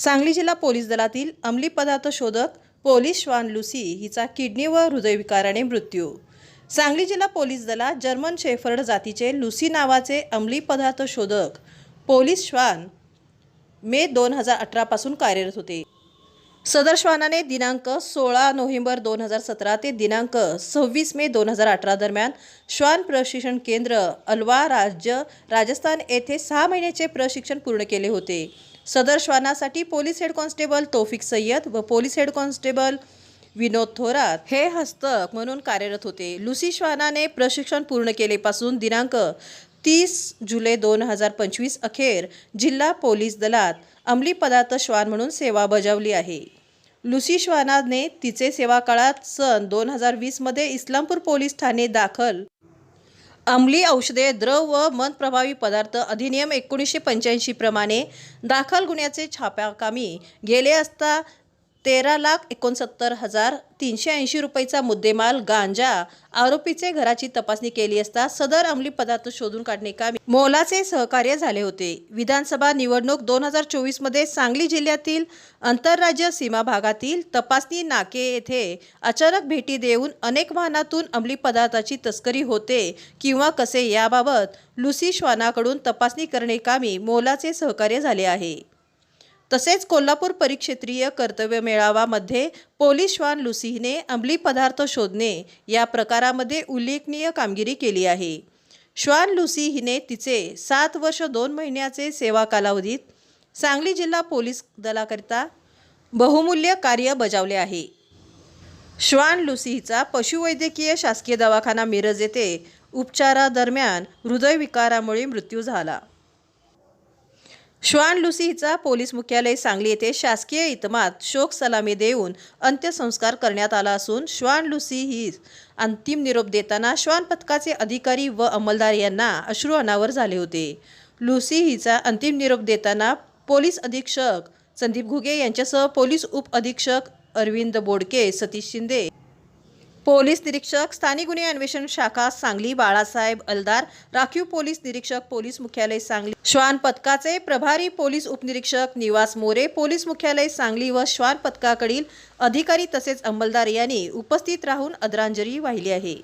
सांगली जिल्हा पोलीस दलातील अंमली पदार्थ शोधक पोलीस श्वान लुसी हिचा किडनी व हृदयविकाराने मृत्यू. सांगली जिल्हा पोलीस दलात जर्मन शेफर्ड जातीचे लुसी नावाचे अंमली पदार्थ शोधक पोलीस श्वान मे दोन हजार अठरापासून कार्यरत होते. सदर श्वानाने दिनांक सोळा नोव्हेंबर दोन हजार सतरा ते दिनांक सव्वीस मे दोन हजार अठरा दरम्यान श्वान प्रशिक्षण केंद्र अलवा राज्य राजस्थान येथे सहा महिन्याचे प्रशिक्षण पूर्ण केले होते. सदर श्वानासाठी police head constable Tofik Sayyad व police head constable Vinod Thorat हे हस्तक म्हणून कार्यरत होते. लुसी श्वानाने प्रशिक्षण पूर्ण केलेपासून दिनांक तीस जुलै दोन हजार पंचवीस अखेर जिल्हा पोलीस दलात अंमली पदार्थ श्वान म्हणून सेवा बजावली आहे. लुसी श्वानाने तिचे सेवा काळात सन दोन हजार वीसमध्ये इस्लामपूर पोलीस ठाणे दाखल अंमली औषधे द्रव व मन प्रभावी पदार्थ अधिनियम एकोणीसशे पंच्याऐंशी प्रमाणे दाखल गुन्ह्याचे छाप्याकामी गेले असता तेरा लाख एकोणसत्तर हजार तीनशे ऐंशी रुपयेचा मुद्देमाल गांजा आरोपीचे घराची तपासणी केली असता सदर अंमली पदार्थ शोधून काढणे कामी मोलाचे सहकार्य झाले होते. विधानसभा निवडणूक दोन हजार चोवीसमध्ये सांगली जिल्ह्यातील आंतरराज्य सीमा भागातील तपासणी नाके येथे अचानक भेटी देऊन अनेक वाहनातून अंमली पदार्थाची तस्करी होते किंवा कसे याबाबत लुसी श्वानाकडून तपासणी करणे कामी मोलाचे सहकार्य झाले आहे. तसेच कोल्हापूर परिक्षेत्रीय कर्तव्य मेळावामध्ये पोलीस श्वान लुसीने अंमली पदार्थ शोधणे या प्रकारामध्ये उल्लेखनीय कामगिरी केली आहे. श्वान लुसी हिने तिचे सात वर्ष दोन महिन्याचे सेवा कालावधीत सांगली जिल्हा पोलीस दलाकरिता बहुमूल्य कार्य बजावले आहे. श्वान लुसी हिचा पशुवैद्यकीय शासकीय दवाखाना मिरज येथे उपचारादरम्यान हृदयविकारामुळे मृत्यू झाला. श्वान लुसी हिचा पोलीस मुख्यालय सांगली येथे शासकीय इतमात शोक सलामी देऊन अंत्यसंस्कार करण्यात आला असून श्वान लुसी ही अंतिम निरोप देताना श्वान पथकाचे अधिकारी व अंमलदार यांना अश्रू अनावर झाले होते. लुसी हिचा अंतिम निरोप देताना पोलीस अधीक्षक संदीप घुगे यांच्यासह पोलीस उप अधीक्षक अरविंद बोडके सतीश शिंदे पोलीस निरीक्षक स्थानिक गुन्हे अन्वेषण शाखा सांगली बाळासाहेब अलदार राखीव पोलीस निरीक्षक पोलीस मुख्यालय सांगली. श्वान पथकाचे प्रभारी पोलीस उपनिरीक्षक निवास मोरे पोलीस मुख्यालय सांगली व श्वान पथकाकडील अधिकारी तसेच अंमलदार यांनी उपस्थित राहून आदरांजली वाहिली आहे.